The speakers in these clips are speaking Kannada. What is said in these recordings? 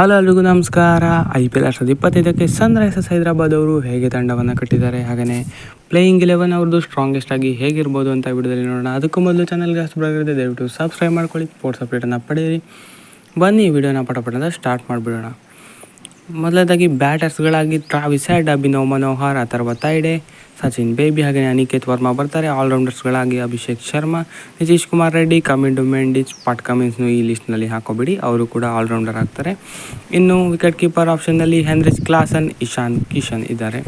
ಹಲೋ ಎಲ್ರಿಗೂ ನಮಸ್ಕಾರ. ಐ ಪಿ ಎಲ್ ಎರಡು ಸಾವಿರದ ಇಪ್ಪತ್ತೈದಕ್ಕೆ ಸನ್ರೈಸರ್ಸ್ ಹೈದರಾಬಾದ್ ಅವರು ಹೇಗೆ ತಂಡವನ್ನು ಕಟ್ಟಿದ್ದಾರೆ ಹಾಗೆಯೇ ಪ್ಲೇಯಿಂಗ್ ಇಲೆವೆನ್ ಅವ್ರದ್ದು ಸ್ಟ್ರಾಂಗೆಸ್ಟ್ ಆಗಿ ಹೇಗಿರ್ಬೋದು ಅಂತ ವಿಡಿಯೋದಲ್ಲಿ ನೋಡೋಣ. ಅದಕ್ಕೂ ಮೊದಲು ಚಾನಲ್ಗೆ ಹಸ್ಬರಾಗಿರುತ್ತೆ ದಯವಿಟ್ಟು ಸಬ್ಸ್ಕ್ರೈಬ್ ಮಾಡ್ಕೊಳ್ಳಿ ಸ್ಪೋರ್ಟ್ಸ್ ಅಪ್ಡೇಟನ್ನು ಪಡೆಯಿರಿ. ಬನ್ನಿ ವಿಡಿಯೋನ ಪಟಪಟದ ಸ್ಟಾರ್ಟ್ ಮಾಡಿಬಿಡೋಣ. ಮೊದಲನೇದಾಗಿ ಬ್ಯಾಟರ್ಸ್ಗಳಾಗಿ ಟ್ರಾವಿಸ್ ಹೆಡ್ ಅಭಿನವ್ ಮನೋಹರ್, ಅಥರ್ವ ತೈಡೆ ಸಚಿನ್ ಬೇಬಿ ಹಾಗೆ ಅನಿಕೇತ್ ವರ್ಮಾ ಬರ್ತಾರೆ. ಆಲ್ರೌಂಡರ್ಸ್ಗಳಾಗಿ ಅಭಿಷೇಕ್ ಶರ್ಮಾ, ನಿತೀಶ್ ಕುಮಾರ್ ರೆಡ್ಡಿ ಕಮಿಂಡು ಮೆಂಡಿಚ್ ಪಾಟ್ ಕಮಿನ್ಸ್ನು ಈ ಲಿಸ್ಟ್ನಲ್ಲಿ ಹಾಕೋಬಿಡಿ. ಅವರು ಕೂಡ ಆಲ್ರೌಂಡರ್ ಆಗ್ತಾರೆ. ಇನ್ನು ವಿಕೆಟ್ ಕೀಪರ್ ಆಪ್ಷನ್ನಲ್ಲಿ ಹೆನ್ರಿಚ್ ಕ್ಲಾಸನ್, ಇಶಾನ್ ಕಿಶನ್ ಇದ್ದಾರೆ.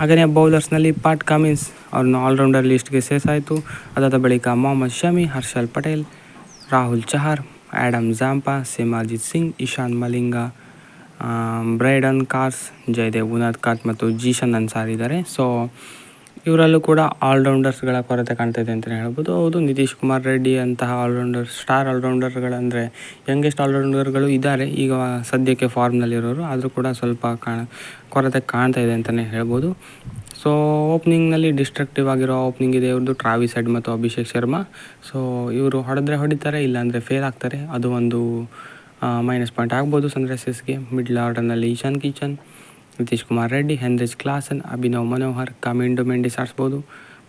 ಹಾಗೆಯೇ ಬೌಲರ್ಸ್ನಲ್ಲಿ ಪಾಟ್ ಕಮಿನ್ಸ್ ಅವ್ರನ್ನ ಆಲ್ರೌಂಡರ್ ಲಿಸ್ಟ್ಗೆ ಸೇರಿಸಾಯಿತು. ಅದಾದ ಬಳಿಕ Mohammed Shami, Harshal Patel, Rahul Chahar Adam Zampa Simarjeet Singh, Eshan Malinga Brydon Carse, Jaydev Unadkat ಮತ್ತು ಜೀಶನ್ ಅನ್ಸಾರ್ ಇದ್ದಾರೆ ಸೊ ಇವರಲ್ಲೂ ಕೂಡ ಆಲ್ರೌಂಡರ್ಸ್ಗಳ ಕೊರತೆ ಕಾಣ್ತಾ ಇದೆ ಅಂತಲೇ ಹೇಳ್ಬೋದು. ಹೌದು, ನಿತೀಶ್ ಕುಮಾರ್ ರೆಡ್ಡಿ ಅಂತಹ ಆಲ್ರೌಂಡರ್ ಸ್ಟಾರ್ ಆಲ್ರೌಂಡರ್ಗಳಂದರೆ ಯಂಗೆಸ್ಟ್ ಆಲ್ರೌಂಡರ್ಗಳು ಇದ್ದಾರೆ ಈಗ ಸದ್ಯಕ್ಕೆ ಫಾರ್ಮ್ನಲ್ಲಿರೋರು ಆದರೂ ಕೂಡ ಸ್ವಲ್ಪ ಕಾಣ, ಕೊರತೆ ಕಾಣ್ತಾ ಇದೆ ಅಂತಲೇ ಹೇಳ್ಬೋದು. ಸೊ ಓಪ್ನಿಂಗ್ನಲ್ಲಿ ಡಿಸ್ಟ್ರಕ್ಟಿವ್ ಆಗಿರೋ ಓಪ್ನಿಂಗ್ ಇದೆ ಇವ್ರದ್ದು ಟ್ರಾವಿಸ್ ಹೆಡ್ ಮತ್ತು ಅಭಿಷೇಕ್ ಶರ್ಮಾ. ಸೊ ಇವರು ಹೊಡೆದ್ರೆ ಹೊಡಿತಾರೆ, ಇಲ್ಲಾಂದರೆ ಫೇಲ್ ಆಗ್ತಾರೆ. ಅದು ಒಂದು ಮೈನಸ್ ಪಾಯಿಂಟ್ ಆಗ್ಬೋದು ಸನ್ರೈಸರ್ಸ್ಗೆ ಮಿಡ್ಲ್ ಆರ್ಡರ್ನಲ್ಲಿ ಈಶಾನ್ ಕಿಚನ್ ನಿತೀಶ್ ಕುಮಾರ್ ರೆಡ್ಡಿ ಹೆನ್ರಿಚ್ ಕ್ಲಾಸನ್ ಅಭಿನವ್ ಮನೋಹರ್ ಕಮಿಂಡೋ ಮೆಂಡಿಸ್ ಆಡಿಸ್ಬೋದು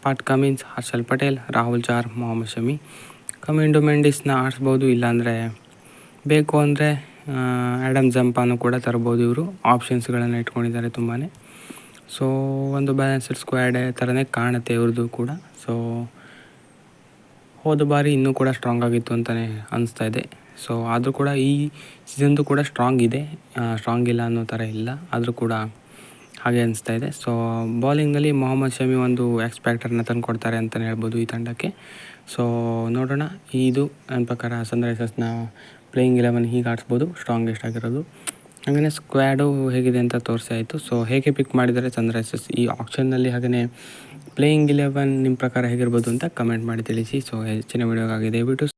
ಪಾಟ್ ಕಮಿನ್ಸ್ ಹರ್ಷಲ್ ಪಟೇಲ್ ರಾಹುಲ್ ಚಾರ್ ಮೊಹಮ್ಮದ್ ಶಮಿ ಕಮಿಂಡೋ ಮೆಂಡಿಸ್ನ ಆಡಿಸ್ಬೋದು, ಇಲ್ಲಾಂದರೆ ಬೇಕು ಅಂದರೆ ಆ್ಯಡಮ್ ಜಂಪಾನು ಕೂಡ ತರ್ಬೋದು ಇವರು. ಆಪ್ಷನ್ಸ್ಗಳನ್ನು ಇಟ್ಕೊಂಡಿದ್ದಾರೆ ತುಂಬಾ ಸೊ ಒಂದು ಬ್ಯಾಲೆನ್ಸ್ಡ್ ಸ್ಕ್ವಾಡ್ ಥರನೇ ಕಾಣುತ್ತೆ ಇವ್ರದ್ದು ಕೂಡ. ಸೊ ಹೋದ ಬಾರಿ ಇನ್ನೂ ಕೂಡ ಸ್ಟ್ರಾಂಗ್ ಆಗಿತ್ತು ಅಂತಲೇ ಅನಿಸ್ತಾ ಇದೆ. ಸೊ ಆದರೂ ಕೂಡ ಈ ಸೀಸನ್ದು ಕೂಡ ಸ್ಟ್ರಾಂಗ್ ಇದೆ. ಸ್ಟ್ರಾಂಗ್ ಇಲ್ಲ ಅನ್ನೋ ಥರ ಇಲ್ಲ. ಆದರೂ ಕೂಡ ಹಾಗೆ ಅನಿಸ್ತಾ ಇದೆ. ಸೊ ಬೌಲಿಂಗಲ್ಲಿ ಮೊಹಮ್ಮದ್ ಶಮಿ ಒಂದು ಎಕ್ಸ್ಪೆಕ್ಟರ್ನ ತಂದು ಕೊಡ್ತಾರೆ ಅಂತಲೇ ಹೇಳ್ಬೋದು ಈ ತಂಡಕ್ಕೆ. ಸೊ ನೋಡೋಣ. ಇದು ನನ್ನ ಪ್ರಕಾರ ಸನ್ರೈಸರ್ಸ್ನ ಪ್ಲೇಯಿಂಗ್ ಇಲೆವೆನ್ ಹೀಗೆ ಆಡಿಸ್ಬೋದು. ಸ್ಟ್ರಾಂಗೆಸ್ಟ್ ಆಗಿರೋದು. ಹಾಗೆಯೇ ಸ್ಕ್ವಾಡು ಹೇಗಿದೆ ಅಂತ ತೋರಿಸಿ ಆಯಿತು. ಸೊ ಹೇಗೆ ಪಿಕ್ ಮಾಡಿದರೆ ಸನ್ರೈಸರ್ಸ್ ಈ ಆಪ್ಷನ್ನಲ್ಲಿ ಹಾಗೆಯೇ ಪ್ಲೇಯಿಂಗ್ ಇಲೆವೆನ್ ನಿಮ್ಮ ಪ್ರಕಾರ ಹೇಗಿರ್ಬೋದು ಅಂತ ಕಮೆಂಟ್ ಮಾಡಿ ತಿಳಿಸಿ. ಸೊ ಹೆಚ್ಚಿನ ವೀಡಿಯೋಗಾಗಿ ದಯವಿಟ್ಟು